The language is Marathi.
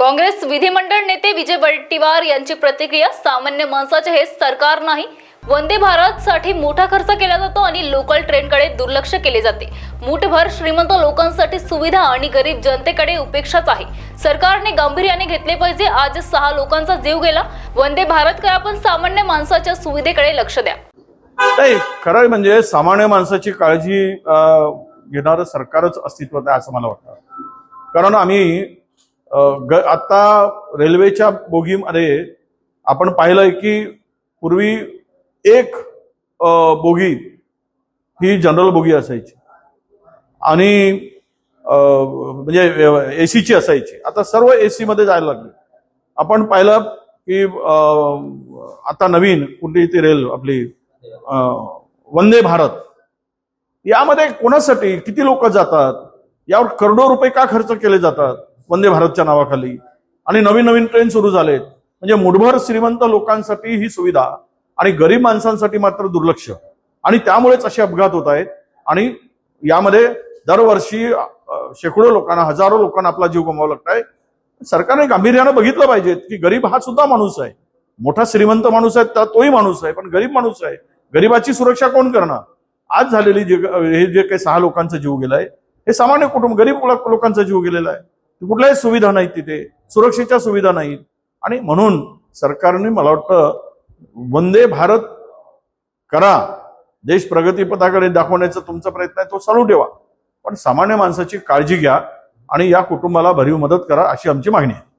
काँग्रेस विधिमंडळ नेते विजय वडेट्टीवार यांची प्रतिक्रिया सामान्य माणसाचे हे सरकार नाही. वंदे भारत साठी मोठा खर्च केला जातो आणि लोकल ट्रेनकडे दुर्लक्ष केले जाते. मुठभर श्रीमंत लोकांसाठी सुविधा आणि गरीब जनतेकडे उपेक्षाच आहे. सरकारने गांभीर्याने घेतले पाहिजे. आज सहा लोकांचा जीव गेला. वंदे भारत करा पण सामान्य माणसाच्या सुविधेकडे लक्ष द्या. नाही खरं म्हणजे सामान्य माणसाची काळजी घेणारं सरकारच अस्तित्वात आहे असं मला वाटतं. कारण आम्ही ग आता रेल्वेच्या बोगीमध्ये आपण पाहिलंय की पूर्वी एक बोगी ही जनरल बोगी असायची. आणि म्हणजे म्हणजे एसीची असायची. आता सर्व ए सीमध्ये जायला लागले. आपण पाहिलं की आता नवीन कुठली ती रेल आपली वंदे भारत. यामध्ये कोणासाठी किती लोक जातात? यावर करोडो रुपये का खर्च केले जातात? वंदे भारतच्या नावाखाली. आणि नवीन नवीन ट्रेन सुरू झालेत. म्हणजे मुठभर श्रीमंत लोकांसाठी ही सुविधा आणि गरीब माणसांसाठी मात्र दुर्लक्ष. आणि त्यामुळेच असे अपघात होत आहेत. आणि यामध्ये दरवर्षी शेकडो लोकांना हजारो लोकांना आपला जीव गमावा लागत आहे सरकारने गांभीर्यानं बघितलं पाहिजे की गरीब हा सुद्धा माणूस आहे. मोठा श्रीमंत माणूस आहे त्या तोही माणूस आहे. पण गरीब माणूस आहे. गरीबाची सुरक्षा कोण करणार? आज झालेली जे हे जे काही सहा लोकांचा जीव गेलाय हे सामान्य कुटुंब गरीब लोकांचा जीव गेलेला आहे. कुठल्याही सुविधा नाहीत तिथे सुरक्षेच्या सुविधा नाहीत. आणि म्हणून सरकारने मला वाटतं वंदे भारत करा देश प्रगतीपथाकडे दाखवण्याचा तुमचा प्रयत्न आहे तो चालू ठेवा. पण सामान्य माणसाची काळजी घ्या आणि या कुटुंबाला भरीव मदत करा अशी आमची मागणी आहे.